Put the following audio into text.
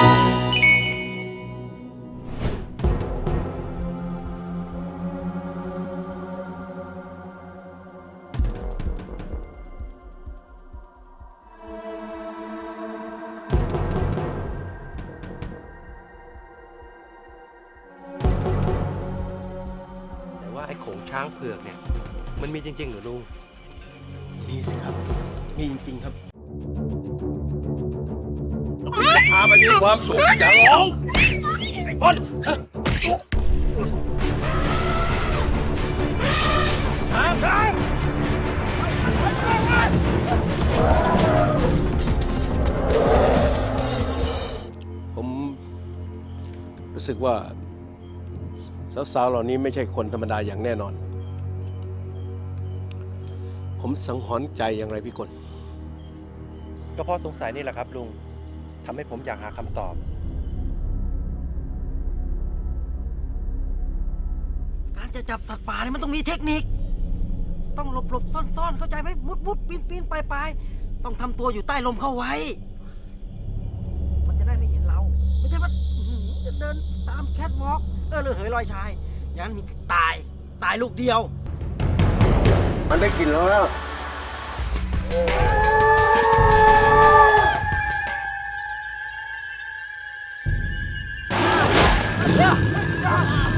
แต่ว่าไอ้โขงช้างเผือกเนี่ย มันมีจริงๆเหรือลุง มีสิครับ มีจริงๆครับ มันมีความสุขจะร้องไอ้ต้นทางทางผมรู้สึกว่า สาวๆเหล่านี้ไม่ใช่คนธรรมดาอย่างแน่นอน ผมสังหรณ์ใจอย่างไรพี่กล ก็เพราะสงสัยนี่แหละครับลุงทำให้ผมอยากหาคำตอบ การจะจับสัตว์ป่าเนี่ยมันต้องมีเทคนิค ต้องหลบหลบซ่อนซ่อนเข้าใจไหมมุดมุดปีนปีนไปไปต้องทำตัวอยู่ใต้ลมเข้าไว้ มันจะได้ไม่เห็นเรา ไม่ใช่ว่าอื้อหือจะเดินตามแคทวอล์กเออเลยเหยลอยชายอย่างนั้นมีตายตายลูกเดียว มันได้กินแล้ว 快快使